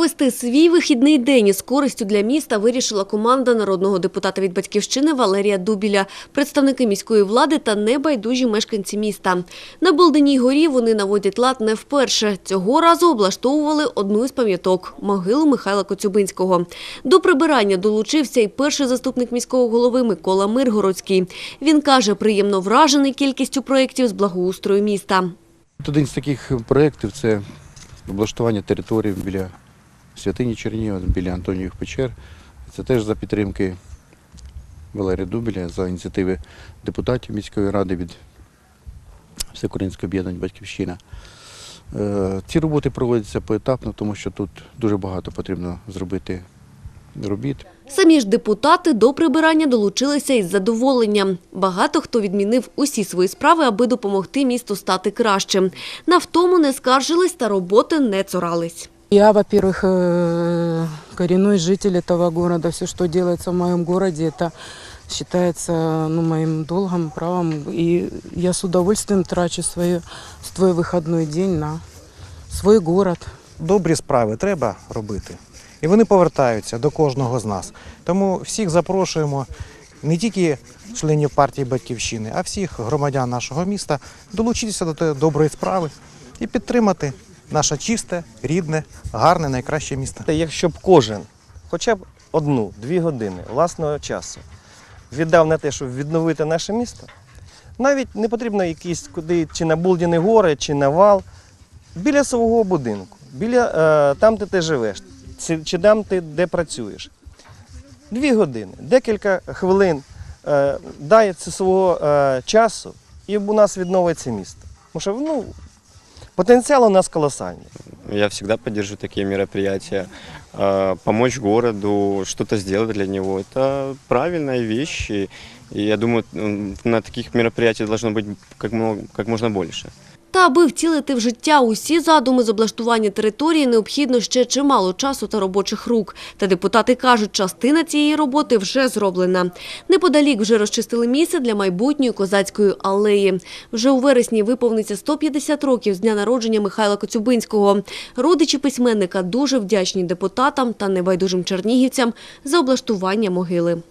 Провести свій вихідний день із користю для міста вирішила команда народного депутата від батьківщини Валерія Дубіля, представники міської влади та небайдужі мешканці міста. На Болденій горі вони наводять лад не вперше. Цього разу облаштовували одну із пам'яток – могилу Михайла Коцюбинського. До прибирання долучився і перший заступник міського голови Микола Миргородський. Він каже, приємно вражений кількістю проєктів з благоустрою міста. Один з таких проєктів це облаштування території біля святині Чернігова, біля Антоніїв печер. Це теж за підтримки Валерія Дубіля, за ініціативи депутатів міської ради від Всеукраїнського об'єднання Батьківщина. Е, Ці роботи проводяться поетапно, тому що тут дуже багато потрібно зробити робіт. Самі ж депутати до прибирання долучилися із задоволенням. Багато хто відмінив усі свої справи, аби допомогти місту стати кращим. На втому не скаржились та роботи не цурались. Я, во-первых, э, коренной житель этого города. Все, что делается в моем городе, это считается ну, моим долгом, правом. И я с удовольствием трачу свой, свой выходной день на свой город. добрі справи треба робити. І вони повертаються до кожного з нас. Тому всіх запрошуємо не тільки членів партії Батьківщини, а всіх громадян нашого міста долучитися до тієї доброї справи і підтримати наше чисте, рідне, гарне, найкраще місто. Та Якщо б кожен хоча б одну-дві години власного часу віддав на те, щоб відновити наше місто, навіть не потрібно якісь куди чи на Булдіни гори, чи на вал, біля свого будинку, біля е, там, де ти живеш, чи, там ти де працюєш. Дві години, декілька хвилин е, це свого е, часу, і у нас відновиться місто. Тому що ну, потенціал у нас колоссальный. Я всегда поддержу такие мероприятия. Помочь городу, что-то сделать для него – это правильная вещь. И я думаю, на таких мероприятиях должно быть как можно больше. Та аби втілити в життя усі задуми з облаштування території, необхідно ще чимало часу та робочих рук. Та депутати кажуть, частина цієї роботи вже зроблена. Неподалік вже розчистили місце для майбутньої козацької алеї. Вже у вересні виповниться 150 років з дня народження Михайла Коцюбинського. Родичі письменника дуже вдячні депутатам та небайдужим чернігівцям за облаштування могили.